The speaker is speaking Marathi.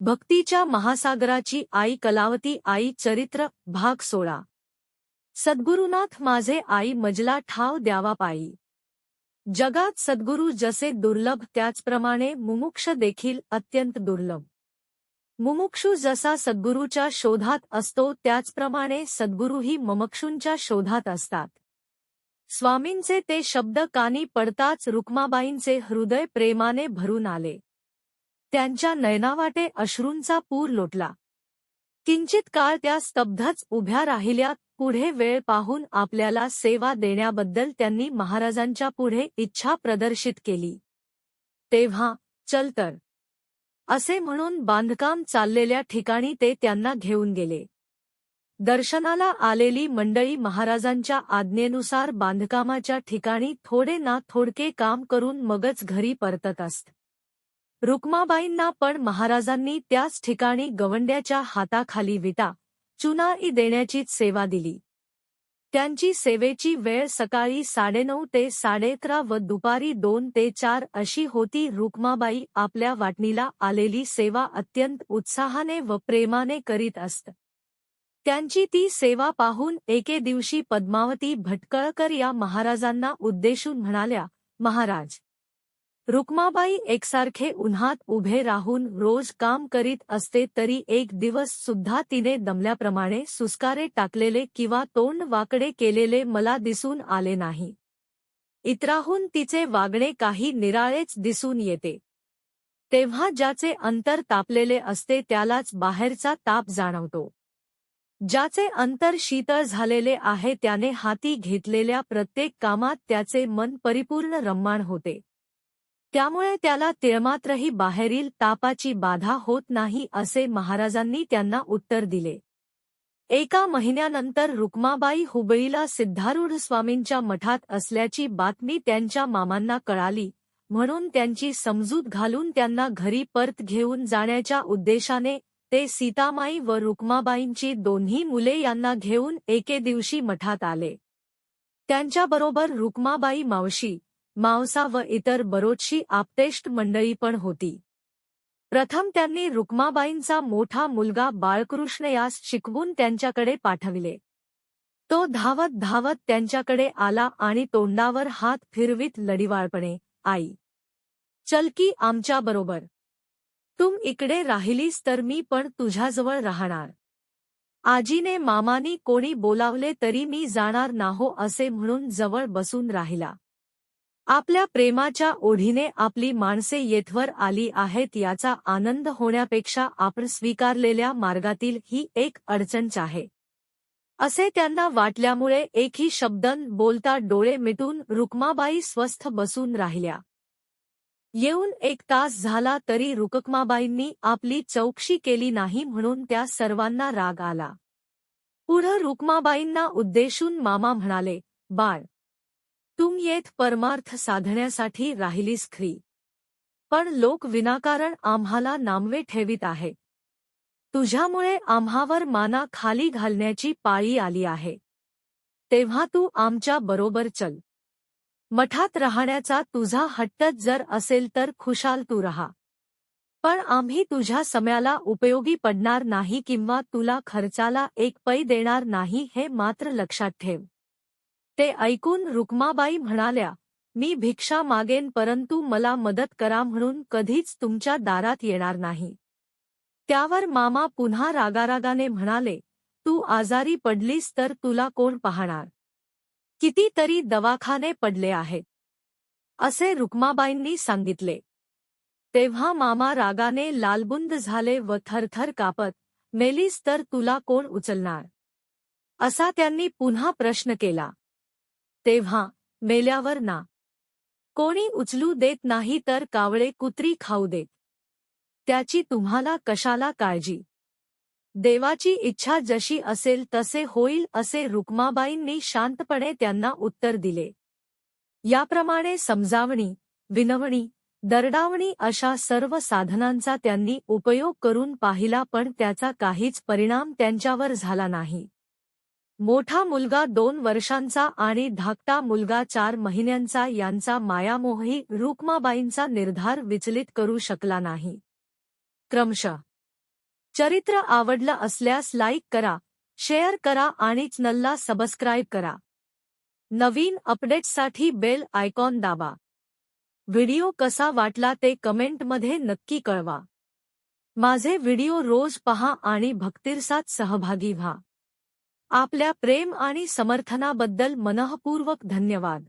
भक्तीच्या महासागराची आई कलावती आई चरित्र भाग सोळा. सद्गुरुनाथ माझे आई मजला ठाव द्यावा पायी. जगात सद्गुरू जसे दुर्लभ त्याचप्रमाणे मुमुक्ष देखील अत्यंत दुर्लभ. मुमुक्षू जसा सद्गुरूच्या शोधात असतो त्याचप्रमाणे सद्गुरूही ममक्षूंच्या शोधात असतात. स्वामींचे ते शब्द कानी पडताच रुक्माबाईंचे हृदय प्रेमाने भरून आले. त्यांच्या नयनावाटे अश्रूंचा पूर लोटला. किंचित काळ त्या स्तब्धच उभ्या राहिल्या पुढे वेळ पाहून आपल्याला सेवा देण्याबद्दल त्यांनी महाराजांच्या पुढे इच्छा प्रदर्शित केली. तेव्हा चल तर. असे म्हणून बांधकाम चाललेल्या ठिकाणी ते त्यांना घेऊन गेले. दर्शनाला आलेली मंडळी महाराजांच्या आज्ञेनुसार बांधकामाच्या ठिकाणी थोडे ना थोडके काम करून मगच घरी परतत असत रुक्माबाईंना पण महाराजांनी त्याच ठिकाणी गवंड्याच्या हाताखाली विटा चुनाई देण्याचीच सेवा दिली. त्यांची सेवेची वेळ सकाळी साडेनऊ ते साडेअकरा व दुपारी दोन ते चार अशी होती रुक्माबाई आपल्या वाटणीला आलेली सेवा अत्यंत उत्साहाने व प्रेमाने करीत असत. त्यांची ती सेवा पाहून एके दिवशी पद्मावती भटकळकर या महाराजांना उद्देशून म्हणाल्या महाराज रुक्माबाई एकसारखे उन्हात उभे राहून रोज काम करीत असते तरी एक दिवस सुद्धा तिने दमल्याप्रमाणे सुस्कारे टाकलेले किंवा तोंड वाकडे केलेले मला दिसून आले नाही. इतराहून तिचे वागणे काही निराळेच दिसून येते. तेव्हा ज्याचे अंतर तापलेले असते त्यालाच बाहेरचा ताप जाणवतो. ज्याचे अंतर शीतळ झालेले आहे त्याने हाती घेतलेल्या प्रत्येक कामात त्याचे मन परिपूर्ण रम्माण होते. त्यामुळे त्याला तिळमात्रही बाहेरील तापाची बाधा होत नाही असे महाराजांनी त्यांना उत्तर दिले. एका महिन्यानंतर रुक्माबाई हुबळीला सिद्धारूढ स्वामींच्या मठात असल्याची बातमी त्यांच्या मामांना कळाली म्हणून त्यांची समजूत घालून त्यांना घरी परत घेऊन जाण्याच्या उद्देशाने ते सीतामाई व रुक्माबाईंची दोन्ही मुले यांना घेऊन एके दिवशी मठात आले. त्यांच्याबरोबर रुक्माबाई मावशी मावसा व इतर बरोचशी आपतेष्ट मंडळी पण होती. प्रथम त्यांनी रुक्माबाईंचा मोठा मुलगा बाळकृष्ण यास शिकवून त्यांच्याकडे पाठविले. तो धावत धावत त्यांच्याकडे आला आणि तोंडावर हात फिरवीत लढिवाळपणे आई चलकी आमच्याबरोबर तुम इकडे राहिलीस तर मी पण तुझ्याजवळ राहणार. आजीने मामानी कोणी बोलावले तरी मी जाणार नाहो असे म्हणून जवळ बसून राहिला. आपल्या प्रेमाच्या ओढीने आपली माणसे येथवर आली आहेत याचा आनंद होण्यापेक्षा आपण स्वीकारलेल्या मार्गातील ही एक अडचणच आहे. असे त्यांना वाटल्यामुळे एकही शब्दन बोलता डोळे मिटून रुक्माबाई स्वस्थ बसून राहिल्या. येऊन एक तास झाला तरी रुकमाबाईंनी आपली चौकशी केली नाही म्हणून त्या सर्वांना राग आला. पुढं रुक्माबाईंना उद्देशून मामा म्हणाले बाळ तुम येत परमार्थ साधण्यासाठी राहिलीस खरी पण लोक विनाकारण आम्हाला नामवे ठेवित आहे. तुझ्यामुळे आम्हावर माना खाली घालण्याची पाळी आली आहे. तेव्हा तू आमच्या बरोबर चल. मठात राहण्याचा तुझा हट्टच जर असेल तर खुशाल तू रहा. पण आम्ही तुझ्या सम्याला उपयोगी पडणार नाही किंवा तुला खर्चाला एक पै देणार नाही हे मात्र लक्षात ठेव. ते ऐकून रुक्माबाई म्हणाल्या मी भिक्षा मागेन परंतु मला मदत करा म्हणून कधीच तुमच्या दारात येणार नाही. त्यावर मामा पुन्हा रागारागाने म्हणाले तू आजारी पडलीस तर तुला कोण पाहणार? कितीतरी दवाखाने पडले आहेत. असे रुक्माबाईंनी सांगितले. तेव्हा मामा रागाने लालबुंद झाले व थरथर कापत मेलीस तर तुला कोण उचलणार? असा त्यांनी पुन्हा प्रश्न केला. तेव्हा मेल्यावर ना. कोणी उचलू देत नाही तर कावळे कुत्री खाऊ देत. त्याची तुम्हाला कशाला काळजी? देवाची इच्छा जशी असेल तसे होईल असे रुक्माबाईंनी शांतपणे त्यांना उत्तर दिले. याप्रमाणे समजावणी विनवणी दरडावणी अशा सर्व साधनांचा त्यांनी उपयोग करून पाहिला पण त्याचा काहीच परिणाम त्यांच्यावर झाला नाही. मोठा मुलगा दोन वर्षांचा आणि धाकटा मुलगा चार महिन्यांचा यांचा मायामोही रुक्माबाईंचा निर्धार विचलित करू शकला नाही. क्रमशः. चरित्र आवडलं असल्यास लाईक करा शेअर करा आणि चॅनलला सबस्क्राईब करा. नवीन अपडेट्ससाठी बेल आयकॉन दाबा. व्हिडिओ कसा वाटला ते कमेंटमध्ये नक्की कळवा. माझे व्हिडिओ रोज पहा आणि भक्तिरसात सहभागी व्हा. आपल्या प्रेम आणि समर्थनाबद्दल मनःपूर्वक धन्यवाद.